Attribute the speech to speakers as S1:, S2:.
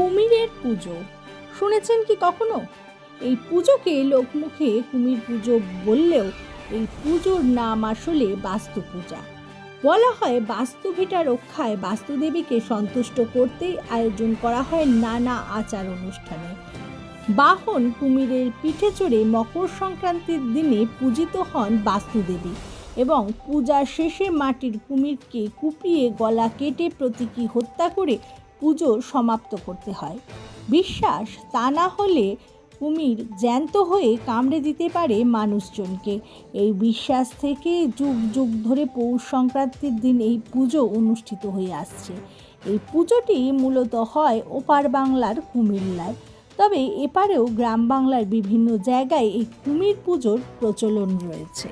S1: কুমিরের পুজো। শুনেছেন কি কখনো? এই পুজোকে লোকমুখে কুমির পুজো বললেও এই পুজোর নাম আসলে বাস্তু পূজা বলা হয় বাস্তু ভিটা রক্ষায় বাস্তুদেবীকে সন্তুষ্ট করতেই আয়োজন করা হয় নানা আচার অনুষ্ঠানে। বাহন কুমিরের পিঠে চড়ে মকর সংক্রান্তির দিনে পূজিত হন বাস্তুদেবী এবং পূজার শেষে মাটির কুমিরকে কুপিয়ে গলা কেটে প্রতীকী হত্যা করে পুজো সমাপ্ত করতে হয়। বিশ্বাস তা না হলে কুমির জ্যান্ত হয়ে কামড়ে দিতে পারে মানুষজনকে। এই বিশ্বাস থেকে যুগ যুগ ধরে পৌষ সংক্রান্তির দিন এই পুজো অনুষ্ঠিত হয়ে আসছে। এই পুজোটি মূলত হয় ওপার বাংলার কুমিল্লায় তবে এপারেও গ্রাম বাংলার বিভিন্ন জায়গায় এই কুমির পুজোর প্রচলন রয়েছে।